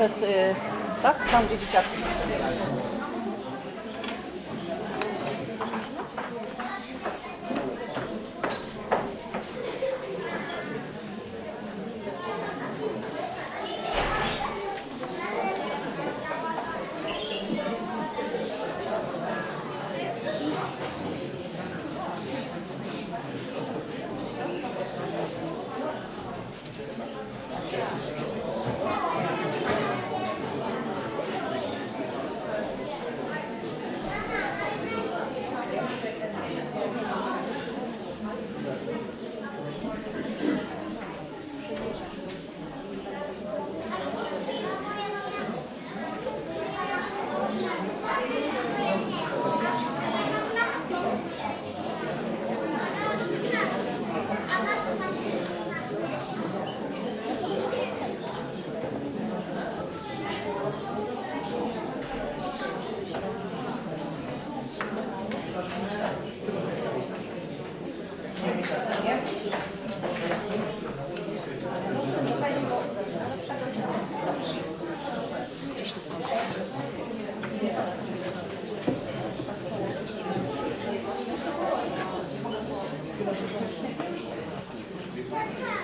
przez, y, tak? Tam, gdzie dzieciaki.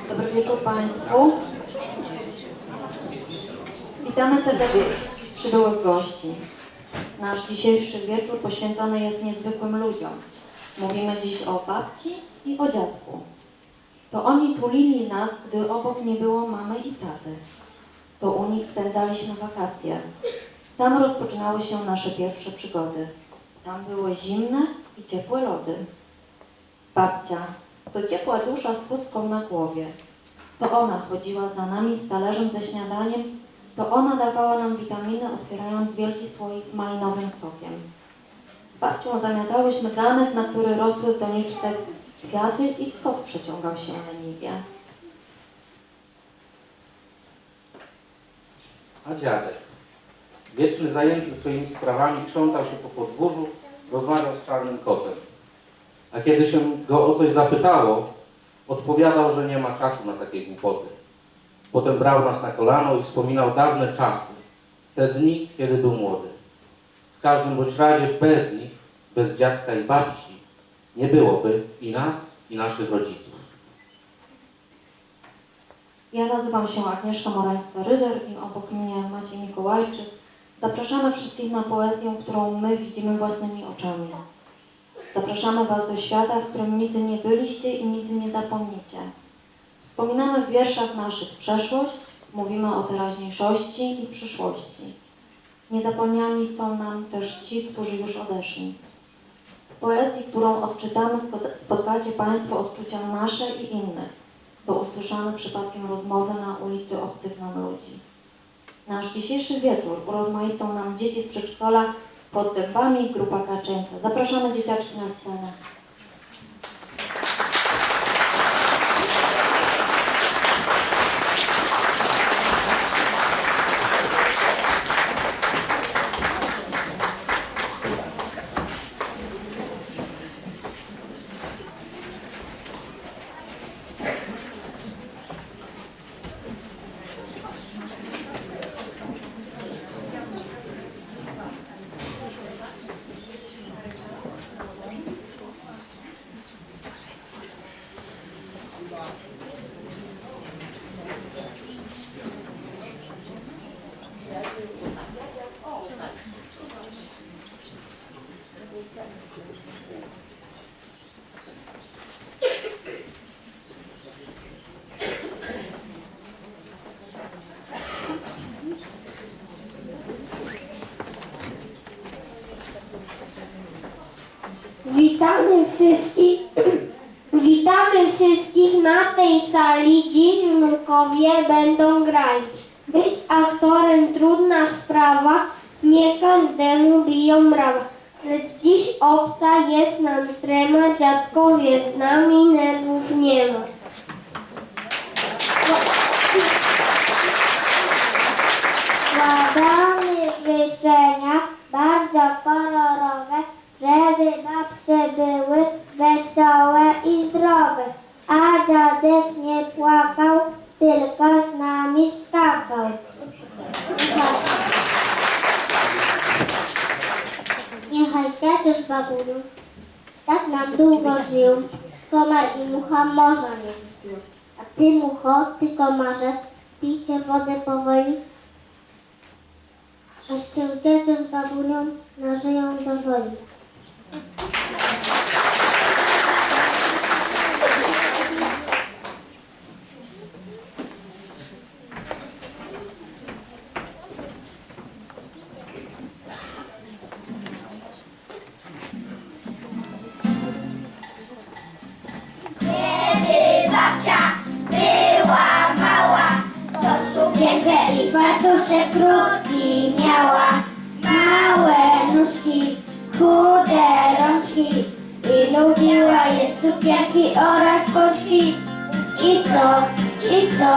Dobry wieczór Państwu. Witamy serdecznie przybyłych gości. Nasz dzisiejszy wieczór poświęcony jest niezwykłym ludziom. Mówimy dziś o babci i o dziadku. To oni tulili nas, gdy obok nie było mamy i taty. To u nich spędzaliśmy wakacje. Tam rozpoczynały się nasze pierwsze przygody. Tam były zimne i ciepłe lody. Babcia to ciepła dusza z chustką na głowie. To ona chodziła za nami z talerzem ze śniadaniem, to ona dawała nam witaminy, otwierając wielki słoik z malinowym sokiem. Z babcią zamiatałyśmy ganek, na który rosły w doniczce kwiaty i kot przeciągał się leniwie. A dziadek, wieczny zajęty swoimi sprawami, krzątał się po podwórzu, rozmawiał z czarnym kotem. A kiedy się go o coś zapytało, odpowiadał, że nie ma czasu na takie głupoty. Potem brał nas na kolano i wspominał dawne czasy, te dni, kiedy był młody. Każdym bądź razie bez nich, bez dziadka i babci, nie byłoby i nas, i naszych rodziców. Ja nazywam się Agnieszka Morańska-Ryder i obok mnie Maciej Mikołajczyk. Zapraszamy wszystkich na poezję, którą my widzimy własnymi oczami. Zapraszamy Was do świata, w którym nigdy nie byliście i nigdy nie zapomnicie. Wspominamy w wierszach naszych przeszłość, mówimy o teraźniejszości i przyszłości. Niezapomniani są nam też ci, którzy już odeszli. W poezji, którą odczytamy, spot- spotkacie Państwo odczucia nasze i innych to usłyszane przypadkiem rozmowy na ulicy obcych nam ludzi. Nasz dzisiejszy wieczór urozmaicą nam dzieci z przedszkola pod dębami grupa Kaczyńca. Zapraszamy dzieciaczki na scenę. Witamy wszystkich, tej sali. Dziś wnukowie będą grali. Być aktorem trudna sprawa, nie każdemu biją brawa. Lecz dziś obca jest nam trema, dziadkowie z nami nerwów nie ma. Składamy życzenia bardzo kolorowe, żeby babcie były wesołe i zdrowe, a dziadek nie płakał, tylko z nami skakał. Niechaj tatuś babuniu tak nam długo żył, komar i mucha morza nie. A ty mucho, ty komarze, pijcie wodę powoli, aż cię tatuś z babunią nażyją do woli. Fartuszek krótki miała. Małe nóżki, chude rączki i lubiła je cukierki oraz pączki. I co, i co,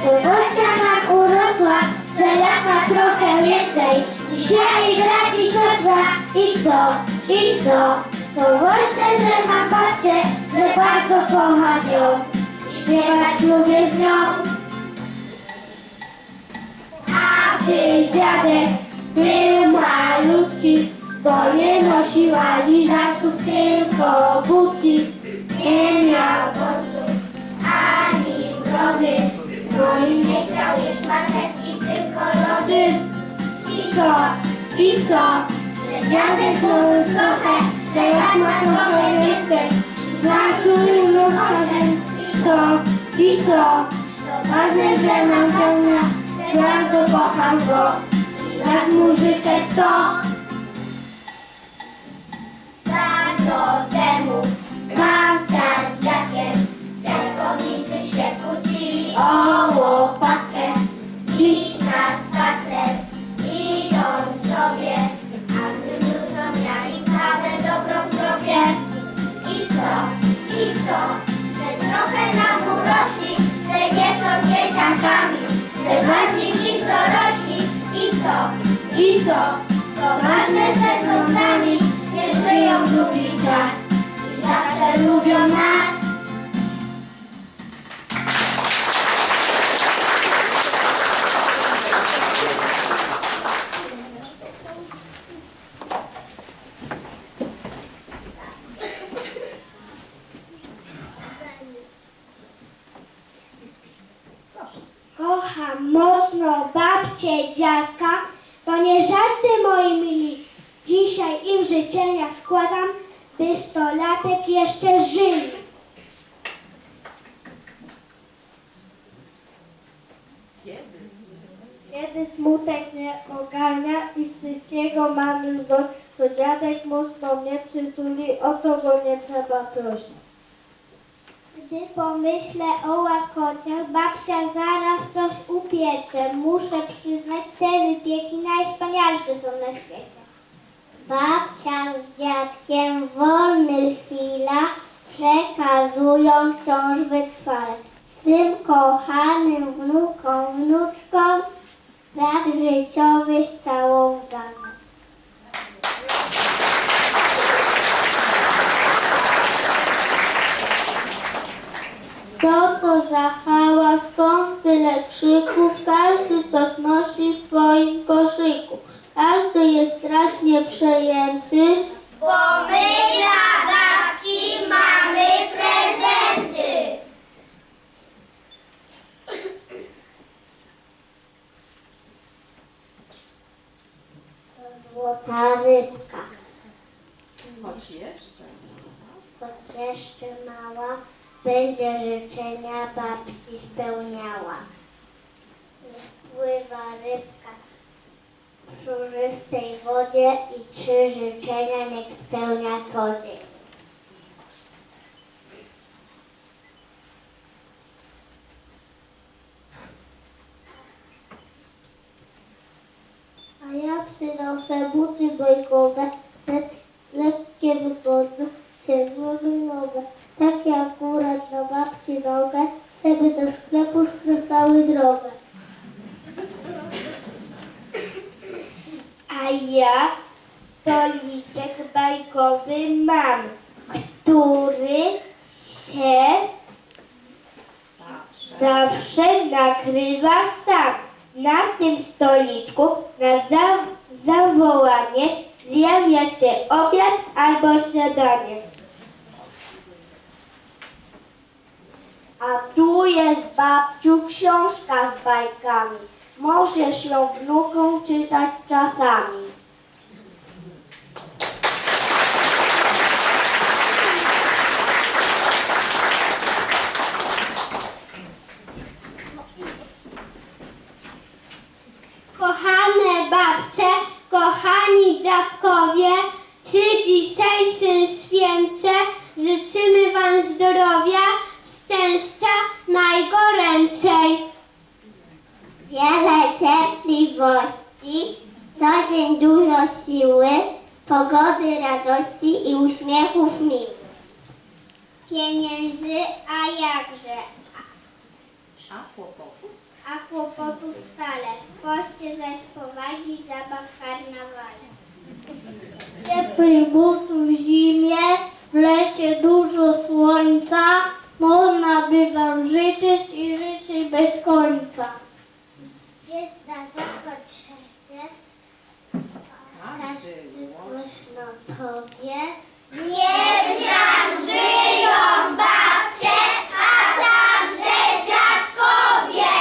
to babcia nam urosła, że lat ma trochę więcej i brat i siostra. I co, i co, to ważne, że ma babcię, że bardzo kocham ją. Śpiewać lubię z nią. A ty dziadek był malutki, bo nie nosiła lidasów, tylko budki. Nie miał włosów ani brody, no i nie chciał jeść marchewki, tylko lody. I co, i co, że dziadek urósł trochę, że jak ma trochę więcej, znaczył rozkazem. I co, i co, to ważne, że mam pełna, bardzo kocham go i jak mu życzę sto. Bardzo temu babcia z dziadkiem w piaskownicy się kłócili o łopatkę. Iść na spacer, idą sobie, a gdy wrócą mieli kawę dobrą w zdrowie. I co, i co, że trochę nam urośli, że nie są dzieciakami, że ważni nich dorośli. I co, i co, to ważne, że są z nami, nie żyją długi czas i zawsze lubią nas. Babcię, dziadka, to nie żarty moi mili. Dzisiaj im życzenia składam, by sto latek jeszcze żyli. Kiedy smutek nie ogarnia i wszystkiego mamy dość, to dziadek mocno mnie przytuli, o to go nie trzeba prosić. Gdy pomyślę o łakociach, babcia zaraz coś upiecze. Muszę przyznać, te wypieki najwspanialsze są na świecie. Babcia z dziadkiem w wolnych chwilach przekazują wciąż wytrwale swym kochanym wnukom, wnuczkom rad życiowych całą gamę. Co to za hałas, skąd tyle krzyków? Każdy coś nosi w swoim koszyku. Każdy jest strasznie przejęty. Bo my dla babci mamy prezenty. To złota rybka. Choć jeszcze. Choć jeszcze mała, będzie życzenia babci spełniała. Niech pływa rybka w przórzystej wodzie i trzy życzenia niech spełnia co dzień. A ja przynoszę buty bojkowe, lek, lekkie, wygodne, ciemnolinowe. Takie akurat na babci nogę, żeby do sklepu skracały drogę. A ja stoliczek bajkowy mam, który się zawsze nakrywa sam. Na tym stoliczku na za zawołanie Zjawia się obiad albo śniadanie. A tu jest babciu książka z bajkami. Możesz ją wnukom czytać czasami. Radości i uśmiechów miłych. Pieniędzy, a jakże, A kłopotów? a kłopotów wcale. Poście zaś powagi zabaw karnawale. Ciepłych butów w zimie, w lecie dużo słońca, można by wam życzyć i życzyć bez końca. Jest na zakończenie, każdy głośno powie. Niech nam żyją babcie, a także dziadkowie!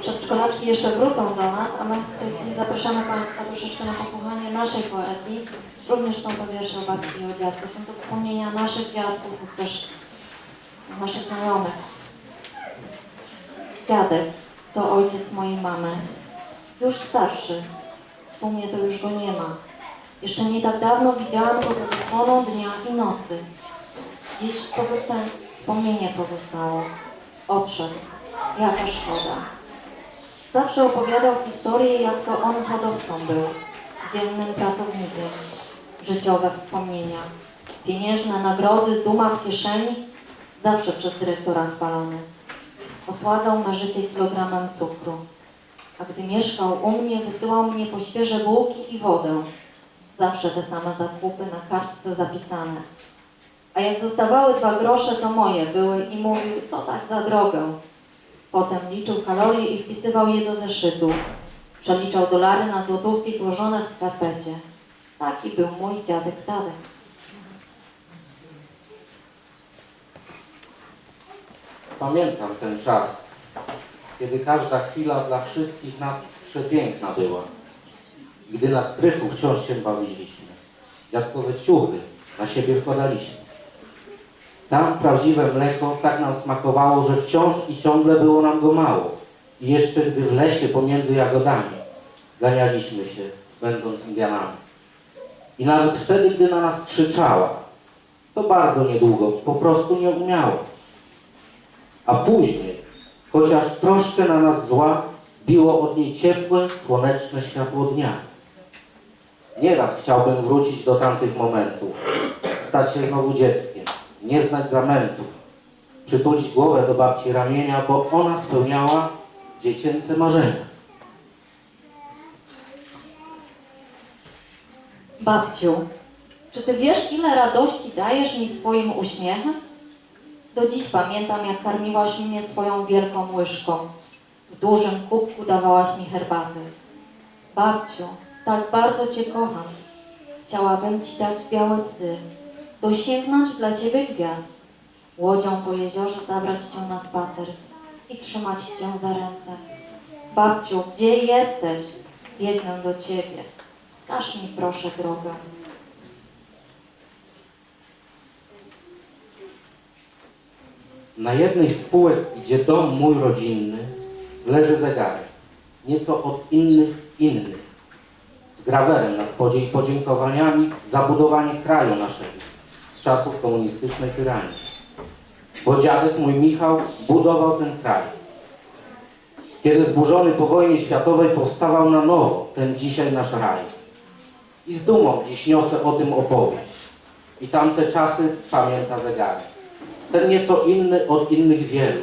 Przedszkolaczki jeszcze wrócą do nas, a my w tej chwili zapraszamy Państwa troszeczkę na posłuchanie naszej Również są to wiersze o babci i o dziadku. Są to wspomnienia naszych dziadków lub też naszych znajomych. Dziadek to ojciec mojej mamy. Już starszy. W sumie to już go nie ma. Jeszcze nie tak dawno widziałam go za zasłoną dnia i nocy. Dziś pozosta... wspomnienie pozostało. Odszedł. Jaka szkoda. Zawsze opowiadał historię, jak to on hodowcą był, dzielnym pracownikiem. Życiowe wspomnienia, pieniężne nagrody, duma w kieszeni, zawsze przez dyrektora chwalony. Osładzał me życie kilogramem cukru. A gdy mieszkał u mnie, wysyłał mnie po świeże bułki i wodę. Zawsze te same zakupy na kartce zapisane. A jak zostawały dwa grosze, to moje były i mówił, to tak za drogę. Potem liczył kalorie i wpisywał je do zeszytu. Przeliczał dolary na złotówki złożone w skarpecie. Taki był mój dziadek Tadek. Pamiętam ten czas, kiedy każda chwila dla wszystkich nas przepiękna była. Gdy na strychu wciąż się bawiliśmy. Dziadkowe ciuchy na siebie wkładaliśmy. Tam prawdziwe mleko tak nam smakowało, że wciąż i ciągle było nam go mało. I jeszcze gdy w lesie pomiędzy jagodami ganialiśmy się, będąc Indianami. I nawet wtedy, gdy na nas krzyczała, to bardzo niedługo, po prostu nie umiała. A później, chociaż troszkę na nas zła, biło od niej ciepłe, słoneczne światło dnia. Nieraz chciałbym wrócić do tamtych momentów, stać się znowu dzieckiem, nie znać zamętów, przytulić głowę do babci ramienia, bo ona spełniała dziecięce marzenia. Babciu, czy ty wiesz, ile radości dajesz mi swoim uśmiechem? Do dziś pamiętam, jak karmiłaś mnie swoją wielką łyżką. W dużym kubku dawałaś mi herbaty. Babciu, tak bardzo cię kocham. Chciałabym ci dać białe psy, dosięgnąć dla ciebie gwiazd, łodzią po jeziorze zabrać cię na spacer i trzymać cię za ręce. Babciu, gdzie jesteś? Biegnę do ciebie. Wskaż mi proszę drogę. Na jednej z półek, gdzie dom mój rodzinny, leży zegarek, nieco od innych innych, z grawerem na spodzie i podziękowaniami za budowanie kraju naszego z czasów komunistycznej tyranii. Bo dziadek mój Michał budował ten kraj. Kiedy zburzony po wojnie światowej powstawał na nowo ten dzisiaj nasz raj. I z dumą dziś niosę o tym opowieść. I tamte czasy pamięta zegarek. Ten nieco inny od innych wielu,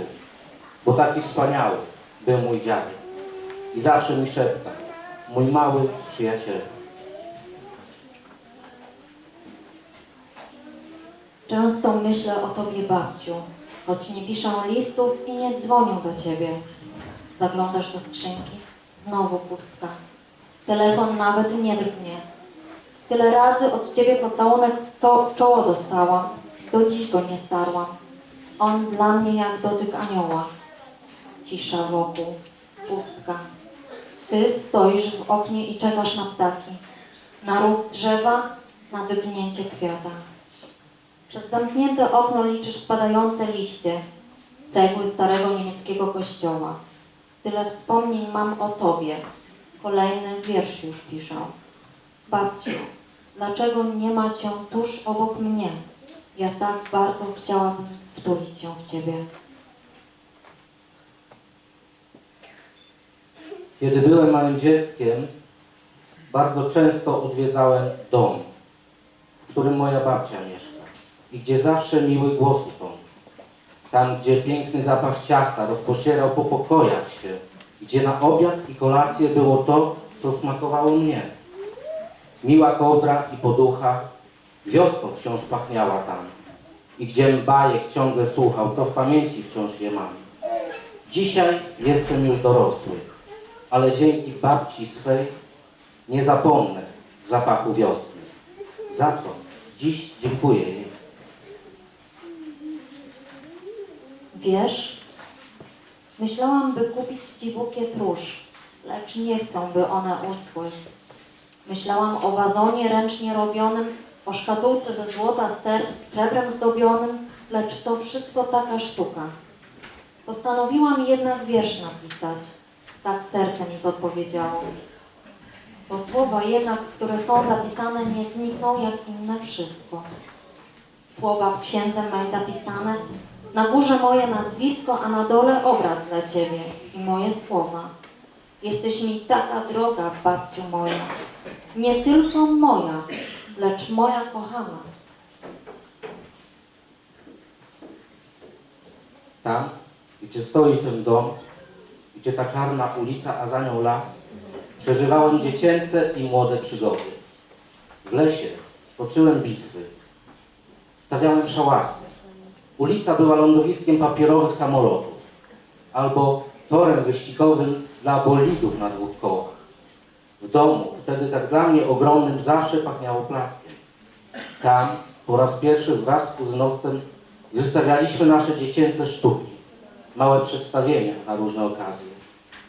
bo taki wspaniały był mój dziadek. I zawsze mi szepta, mój mały przyjaciel. Często myślę o tobie, babciu, choć nie piszę listów i nie dzwonią do ciebie. Zaglądasz do skrzynki, znowu pustka. Telefon nawet nie drgnie. Tyle razy od ciebie pocałunek w, co, w czoło dostałam, do dziś go nie starłam. On dla mnie jak dotyk anioła. Cisza wokół, pustka. Ty stoisz w oknie i czekasz na ptaki, na róg drzewa, na dygnięcie kwiata. Przez zamknięte okno liczysz spadające liście, cegły starego niemieckiego kościoła. Tyle wspomnień mam o tobie. Kolejny wiersz już piszę. Babciu, dlaczego nie ma cię tuż obok mnie? Ja tak bardzo chciałabym wtulić się w ciebie. Kiedy byłem małym dzieckiem, bardzo często odwiedzałem dom, w którym moja babcia mieszka i gdzie zawsze miły głos utął. Tam, gdzie piękny zapach ciasta rozpościerał po pokojach się, gdzie na obiad i kolację było to, co smakowało mnie. Miła kobra i poducha, wiosną wciąż pachniała tam i gdzie bajek ciągle słuchał, co w pamięci wciąż je mam. Dzisiaj jestem już dorosły, ale dzięki babci swej nie zapomnę zapachu wiosny. Za to dziś dziękuję jej. Wiesz, myślałam, by kupić ci bukiet róż, lecz nie chcę, by one uschły. Myślałam o wazonie ręcznie robionym, o szkatułce ze złota z ser- srebrem zdobionym, lecz to wszystko taka sztuka. Postanowiłam jednak wiersz napisać. Tak serce mi podpowiedziało. Bo słowa jednak, które są zapisane, nie znikną jak inne wszystko. Słowa w księdze mej zapisane, na górze moje nazwisko, a na dole obraz dla Ciebie i moje słowa. Jesteś mi taka droga, babciu moja, nie tylko moja, lecz moja kochana. Tam, gdzie stoi ten dom, gdzie ta czarna ulica, a za nią las, przeżywałem dziecięce i młode przygody. W lesie toczyłem bitwy, stawiałem szałasy. Ulica była lądowiskiem papierowych samolotów albo torem wyścigowym dla bolidów na dwóch kołach. W domu, wtedy tak dla mnie ogromnym, zawsze pachniało plaskiem. Tam po raz pierwszy wraz z kuzynostwem wystawialiśmy nasze dziecięce sztuki, małe przedstawienia na różne okazje.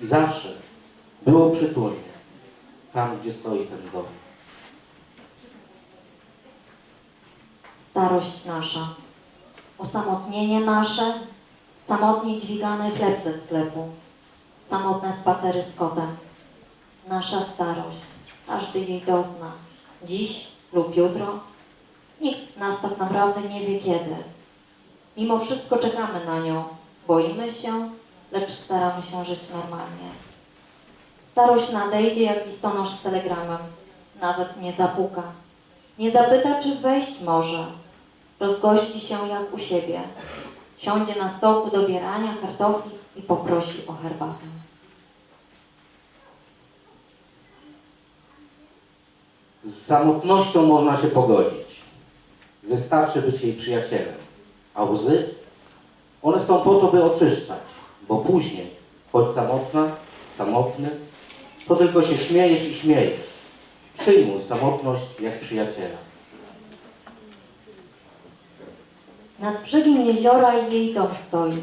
I zawsze było przytulnie, tam gdzie stoi ten dom. Starość nasza, osamotnienie nasze, samotnie dźwigany chleb ze sklepu, samotne spacery z kotem. Nasza starość, każdy jej dozna, dziś lub jutro. Nikt z nas tak naprawdę nie wie kiedy. Mimo wszystko czekamy na nią, boimy się, lecz staramy się żyć normalnie. Starość nadejdzie jak listonosz z telegramem, nawet nie zapuka. Nie zapyta, czy wejść może. Rozgości się jak u siebie. Siądzie na stołku do bierania kartofli i poprosi o herbatę. Z samotnością można się pogodzić. Wystarczy być jej przyjacielem. A łzy? One są po to, by oczyszczać, bo później, choć samotna, samotny, to tylko się śmiejesz i śmiejesz. Przyjmuj samotność jak przyjaciela. Nad brzegiem jeziora jej dom stoi,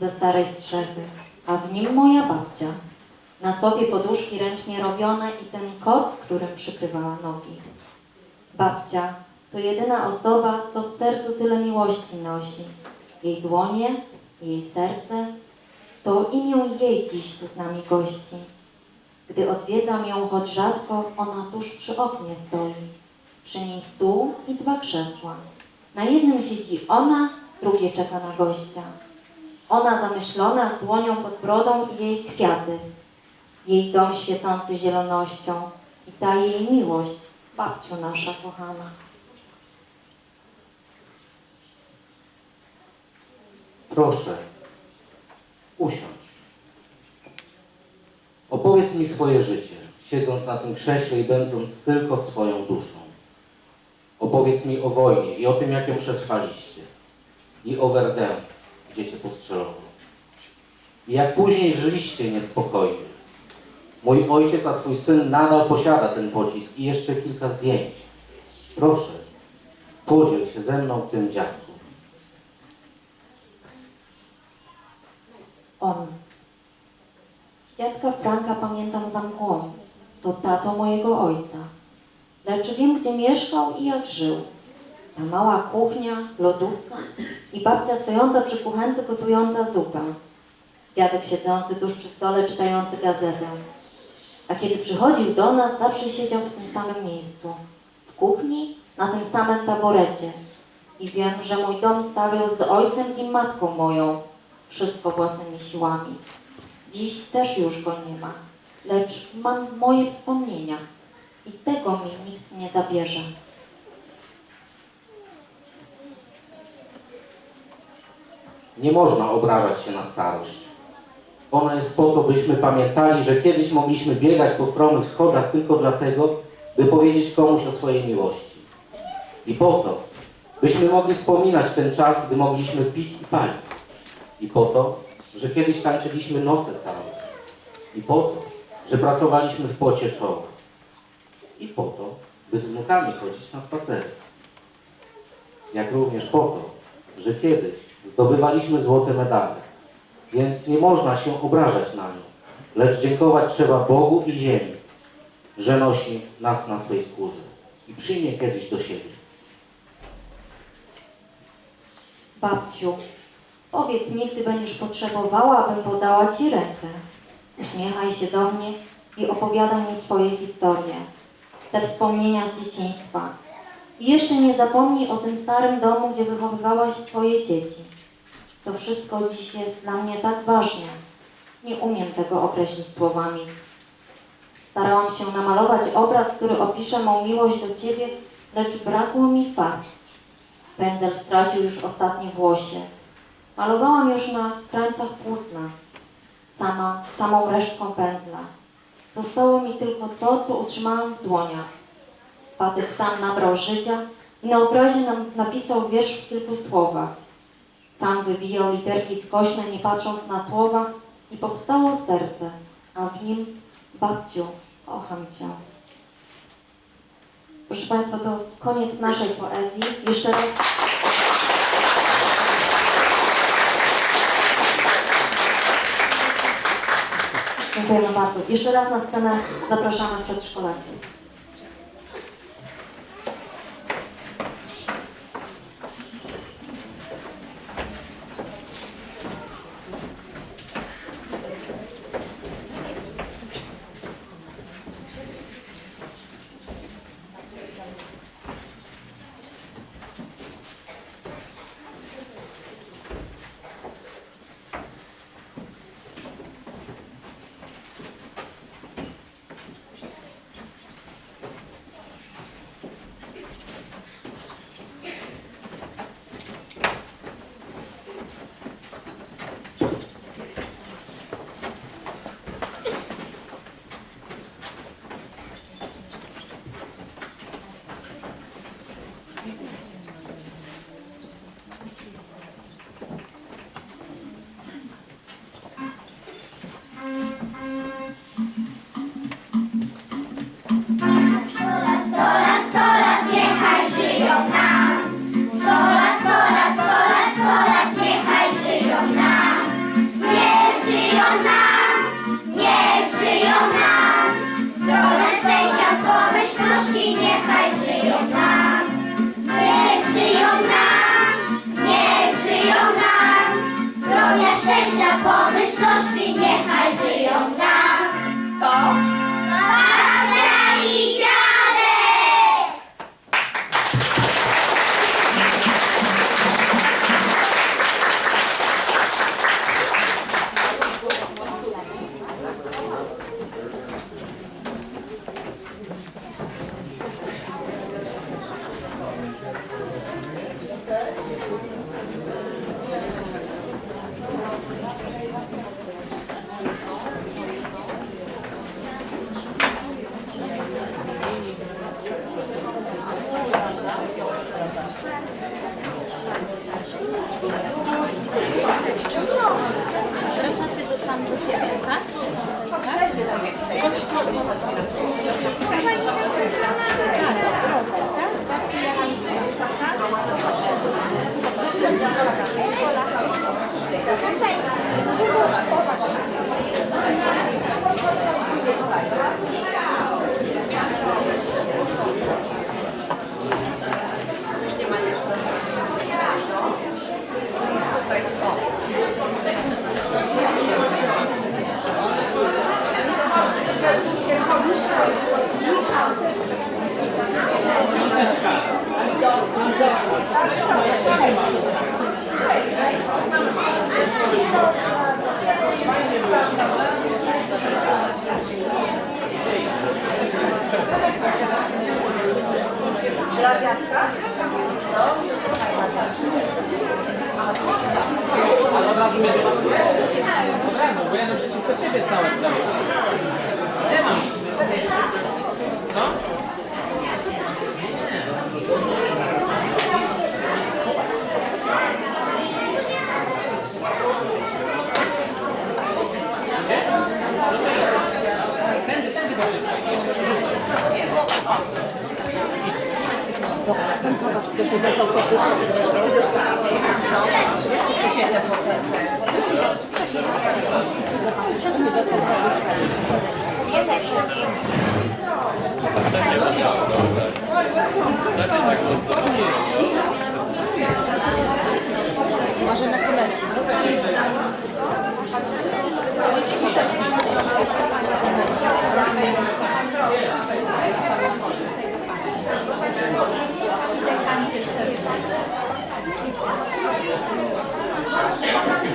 ze starej strzechy, a w nim moja babcia. Na sobie poduszki ręcznie robione i ten koc, którym przykrywała nogi. Babcia to jedyna osoba, co w sercu tyle miłości nosi. Jej dłonie, jej serce, to imię jej dziś tu z nami gości. Gdy odwiedzam ją choć rzadko, ona tuż przy oknie stoi. Przy niej stół i dwa krzesła. Na jednym siedzi ona, drugie czeka na gościa. Ona zamyślona z dłonią pod brodą i jej kwiaty. Jej dom świecący zielonością i ta jej miłość, babciu nasza kochana. Proszę, usiądź. Opowiedz mi swoje życie, siedząc na tym krześle i będąc tylko swoją duszą. Opowiedz mi o wojnie i o tym, jak ją przetrwaliście. I o Verdun, gdzie cię postrzelono. I jak później żyliście niespokojnie. Mój ojciec, a twój syn nadal posiada ten pocisk i jeszcze kilka zdjęć. Proszę, podziel się ze mną tym dziadku. On. Dziadka Franka pamiętam za mgłą. To tato mojego ojca. Lecz wiem, gdzie mieszkał i jak żył. Ta mała kuchnia, lodówka i babcia stojąca przy kuchence gotująca zupę. Dziadek siedzący tuż przy stole czytający gazetę. A kiedy przychodził do nas, zawsze siedział w tym samym miejscu. W kuchni, na tym samym taborecie. I wiem, że mój dom stawiał z ojcem i matką moją, wszystko własnymi siłami. Dziś też już go nie ma, lecz mam moje wspomnienia i tego mi nikt nie zabierze. Nie można obrażać się na starość. Ona jest po to, byśmy pamiętali, że kiedyś mogliśmy biegać po stromych schodach tylko dlatego, by powiedzieć komuś o swojej miłości. I po to, byśmy mogli wspominać ten czas, gdy mogliśmy pić i palić. I po to, że kiedyś tańczyliśmy noce całe. I po to, że pracowaliśmy w pocie czoła. I po to, by z wnukami chodzić na spacery. Jak również po to, że kiedyś zdobywaliśmy złote medale. Więc nie można się obrażać na nią, lecz dziękować trzeba Bogu i ziemi, że nosi nas na swej skórze i przyjmie kiedyś do siebie. Babciu, powiedz mi, gdy będziesz potrzebowała, abym podała Ci rękę. Uśmiechaj się do mnie i opowiadaj mi swoje historie, te wspomnienia z dzieciństwa. I jeszcze nie zapomnij o tym starym domu, gdzie wychowywałaś swoje dzieci. To wszystko dziś jest dla mnie tak ważne. Nie umiem tego określić słowami. Starałam się namalować obraz, który opisze mą miłość do Ciebie, lecz brakło mi farb. Pędzel stracił już ostatnie włosie. Malowałam już na krańcach płótna, sama, samą resztką pędzla. Zostało mi tylko to, co utrzymałam w dłoniach. Patyk sam nabrał życia i na obrazie nam napisał wiersz w kilku słowach. Sam wywijał literki skośne, nie patrząc na słowa i powstało serce, a w nim babciu, kocham Cię. Proszę Państwa, to koniec naszej poezji. Jeszcze raz dziękujemy bardzo. Jeszcze raz na scenę zapraszamy przedszkolaków. Tam zobacz, ktoś mi dostał serduszko, wszyscy dostali. Jeszcze prześwietlę po te. Czas mi dostał serduszko. Może na kamerę. Zapraszamy jeszcze raz przedszkolaki